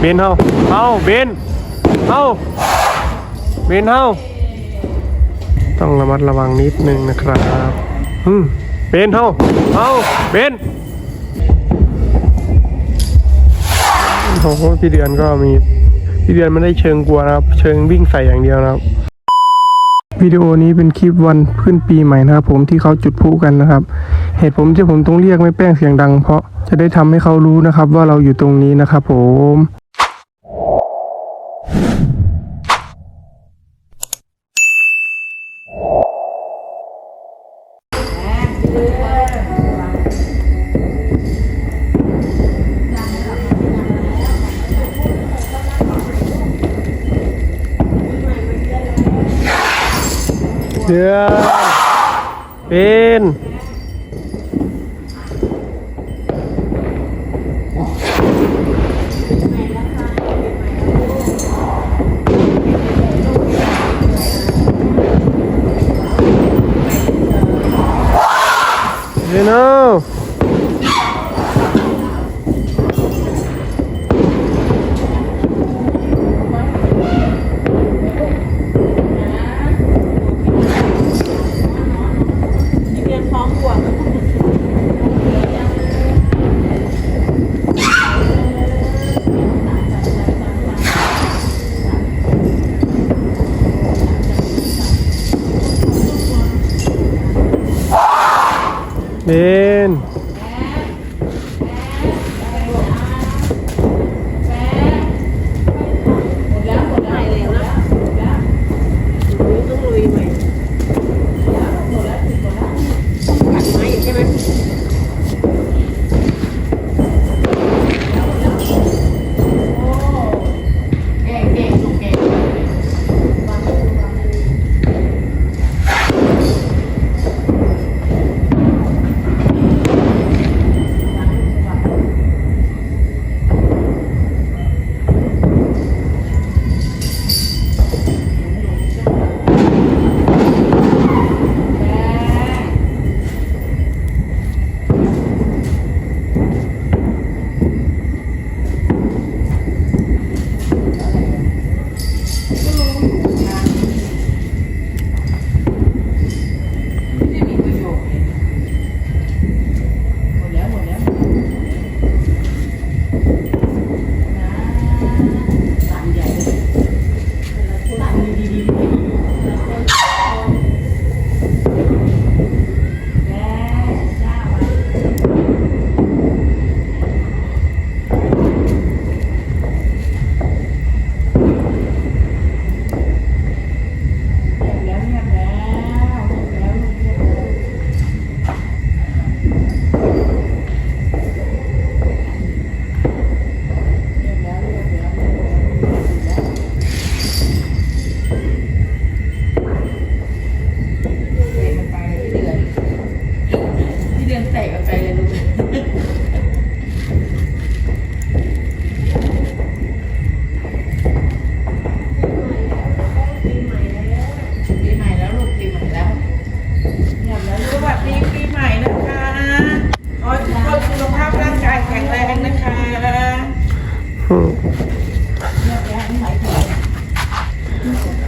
เบนเฮาเอาเบนเฮาเบนเฮาต้องระมัดระวังนิดนึงนะครับอืมเบนเฮาเอาเบนโอ้โหพี่เดือนก็มีพี่เดือนไม่ได้เชิงกลัวนะครับ เชิงวิ่งใส่อย่างเดียวนะครับวิดีโอนี้เป็นคลิปวันขึ้นปีใหม่นะครับ ผมที่เขาจุดพลุกันนะครับ เหตุผมที่ผมต้องเรียกไม่แป้งเสียงดัง เพราะจะได้ทำให้เขารู้นะครับ ว่าเราอยู่ตรงนี้นะครับผม เดือนเป็นเดือนเอา เ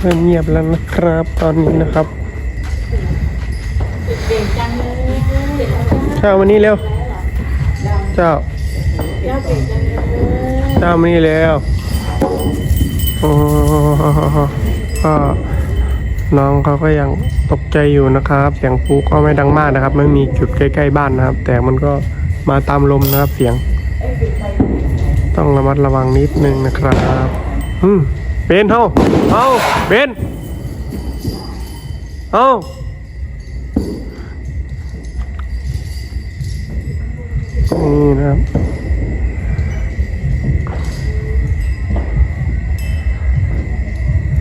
เริ่มเงียบแล้วนะครับ ตอนนี้นะครับเจ้ามานี่เร็ว เจ้าเจ้ามานี่เร็วโอ้ก็น้องเขาก็ยังตกใจอยู่นะครับ เสียงปูก็ไม่ดังมากนะครับ ไม่มีจุดใกล้ๆบ้านนะครับ แต่มันก็มาตามลมนะครับ เสียง ต้องระมัดระวังนิดนึงนะครับ อืม บนเฮาเฮาเบนเฮานี่นะครับ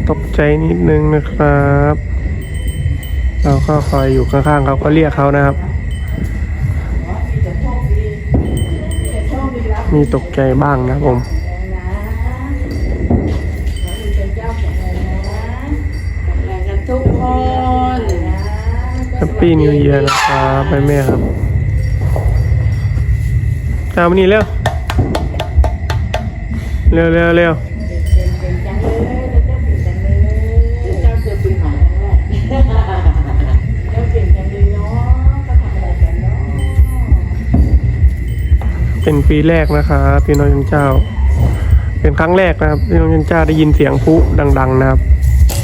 ตกใจนิดนึงนะครับ เราก็คอยอยู่ข้างๆเขาก็เรียกเขานะครับ มีตกใจบ้างนะผม กันทุกคนแฮปปี้นิวเยียร์นะครับแม่แม่ครับตามมานี่เร็ว เร็วเร็วเร็วเก่งเก่งจังเลยเจ้าเก่งจังเลยเจ้าเจอปีใหม่ครั้งแรกเจ้าเก่งจังเลยเนาะก็ทำอะไรกันเนาะเป็นปีแรกนะครับพี่น้องจันเจ้า เป็นครั้งแรกนะครับพี่น้องจันจ้าได้ยินเสียงพุดัง ๆ นะครับ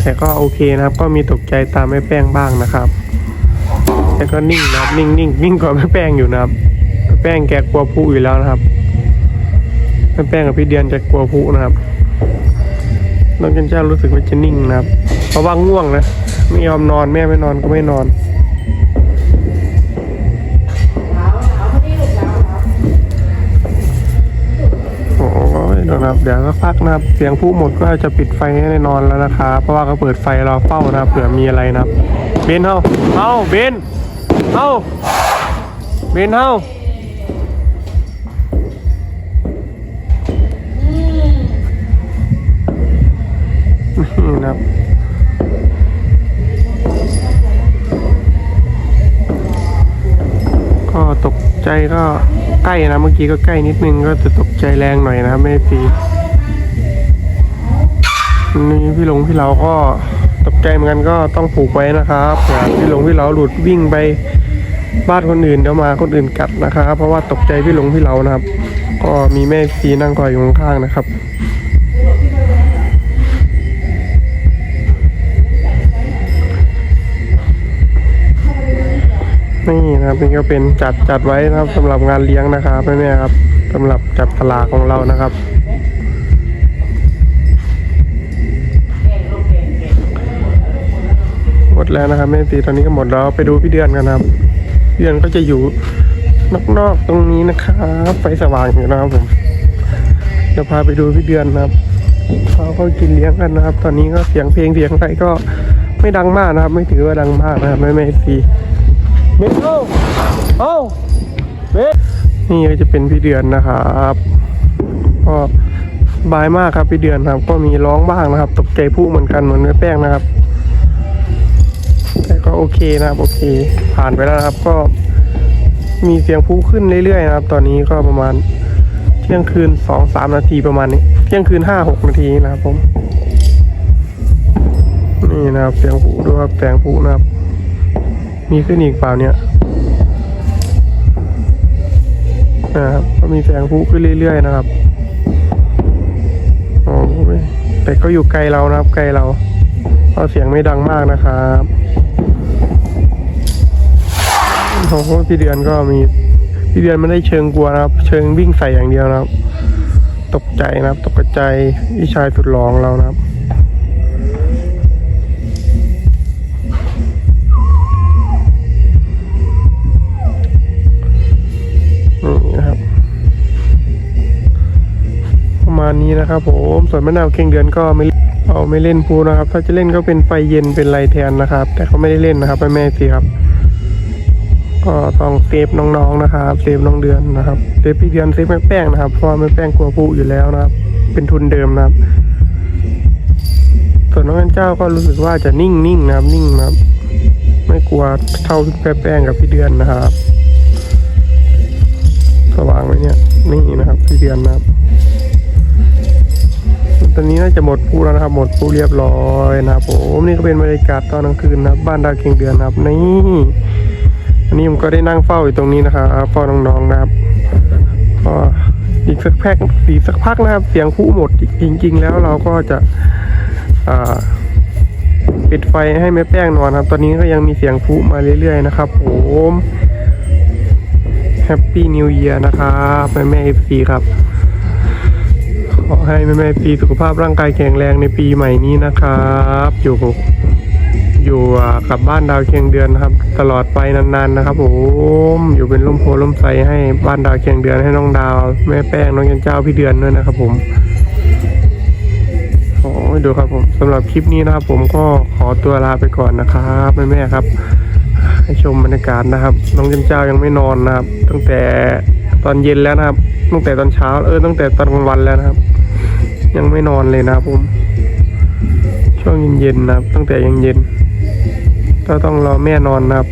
แต่ก็โอเคนะครับ ก็มีตกใจตามแม่แป้งบ้างนะครับแต่ก็นิ่งนะครับนิ่งนิ่งนิ่งกว่าแม่แป้งอยู่นะครับแม่แป้งแกกลัวพุอยู่แล้วนะครับแม่แป้งกับพี่เดือนจะกลัวพุนะครับน้องจันจ้ารู้สึกว่าจะนิ่งนะครับเพราะว่าง่วงนะไม่ยอมนอนแม่ไม่นอนก็ไม่นอน นะครับ เดี๋ยวก็พักนะครับ เสียงผู้หมดก็จะปิดไฟให้ได้นอนแล้วนะครับเพราะว่าเขาเปิดไฟรอเฝ้านะครับเผื่อมีอะไรนะครับเบนเฮาเฮาเบนเฮาเบนเฮานะครับก็ตกใจก็ ใกล้นะเมื่อกี้ก็ใกล้นิดนึงก็จะตกใจแรงหน่อยนะครับไม่ตีนี่พี่หลงพี่เราก็ตกใจเหมือนกันก็ต้องผูกไว้นะครับพี่หลงพี่เราหลุดวิ่งไปบ้านคนอื่นเดี๋ยวมาคนอื่นกัดนะครับ เพราะว่าตกใจพี่หลงพี่เรานะครับ ก็มีแม่ซีนั่งคอยอยู่ข้างๆนะครับ นี่นะครับนี่ก็เป็นจัดจัดไว้นะครับสำหรับงานเลี้ยงนะครับแม่ๆครับสำหรับจับฉลากของเรานะครับ หมดแล้วนะครับแม่ตีตอนนี้ก็หมดแล้วไปดูพี่เดือนกันครับเดือนก็จะอยู่นอกๆตรงนี้นะครับไฟสว่างอยู่นะครับผมจะพาไปดูพี่เดือนนะครับเขาก็กินเลี้ยงกันนะครับ ตอนนี้ก็เสียงเพลงเสียงอะไรก็ไม่ดังมากนะครับ ไม่ถือว่าดังมากนะครับแม่แม่ตี เบนเอาเอาเบนนี่ก็จะเป็นพี่เดือนนะครับก็บายมากครับพี่เดือนครับ ก็มีร้องบ้างนะครับ ตกใจผู้เหมือนกันเหมือนแม่แป้งนะครับ แต่ก็โอเคนะครับโอเค ผ่านไปแล้วนะครับ ก็มีเสียงผู้ขึ้นเรื่อยๆนะครับ ตอนนี้ก็ประมาณเที่ยงคืนสองสามนาทีประมาณนี้เที่ยงคืนห้าหกนาทีนะครับผมนี่นะครับเสียงผู้ดูครับแสงผู้นะครับ มีขึ้นอีกเปล่าเนี่ยนะครับก็มีแสงผู้ขึ้นเรื่อย ๆ นะครับอ้แต่ก็อยู่ไกลเรานะครับ ไกลเราเพราะเสียงไม่ดังมากนะครับโอ้โหพี่เดือนก็มีพี่เดือนไม่ได้เชิงกลัวนะครับ เชิงวิ่งใส่อย่างเดียวนะครับ ตกใจนะครับ ตกใจพี่ชายสุดหลองเรานะครับ มาณนี้นะครับผมส่วนมะนาวเข่งเดือนก็ไม่เอาไม่เล่นพูนะครับ ถ้าจะเล่นก็เป็นไฟเย็นเป็นไรแทนนะครับ แต่เขาไม่ได้เล่นนะครับแม่สิครับ ก็ต้องเซฟน้องๆนะครับเซฟน้องเดือนนะครับเซฟพี่เดือนเซฟแม่แป้งนะครับเพราะแม่แป้งกลัวผู้อยู่แล้วนะครับ เป็นทุนเดิมนะครับ ส่วนน้องอันเจ้าก็รู้สึกว่าจะนิ่งๆนะครับ นิ่งนะครับ ไม่กลัวเท่าพี่แป้งกับพี่เดือนนะครับสว่างไหมเนี่ยนี่นะครับพี่เดือนนะครับ ตอนนี้น่าจะหมดผู้แล้วนะครับ หมดผู้เรียบร้อยนะครับผมนี่ก็เป็นบรรยากาศตอนกลางคืนนะครับ บ้านดาวเคียงเดือนนะครับนี่อันนี้ผมก็ได้นั่งเฝ้าอยู่ตรงนี้นะครับเฝ้าน้องๆนะครับก็อีกสักแพ็กอีกสักพักนะครับ เสียงผู้หมดจริง ๆ แล้วเราก็จะปิดไฟให้แม่แป้งนอนครับ ตอนนี้ก็ยังมีเสียงผู้มาเรื่อยๆนะครับผมแฮปปี้นิวเ a ียร์นะครับแม่แม่เอฟซีครับ ขอให้แม่แม่ปีสุขภาพร่างกายแข็งแรงในปีใหม่นี้นะครับ อยู่อยู่กับบ้านดาวเคียงเดือนนะครับ ตลอดไปนานๆนะครับผมอยู่เป็นร่มโพล่มไทรให้บ้านดาวเคียงเดือนให้น้องดาว แม่แป้งน้องยันเจ้าพี่เดือนด้วยนะครับผมโอ้ดูครับผมสำหรับคลิปนี้นะครับ ผมก็ขอตัวลาไปก่อนนะครับแม่แม่ครับ ให้ชมบรรยากาศนะครับ น้องยันเจ้ายังไม่นอนนะครับ ตั้งแต่ตอนเย็นแล้วนะครับตั้งแต่ตอนเช้าเออตั้งแต่ตอนกลางวันแล้วนะครับ ยังไม่นอนเลยนะผม ช่วงเย็นๆนะครับ ตั้งแต่ยังเย็นก็ต้องรอแม่นอนนะครับ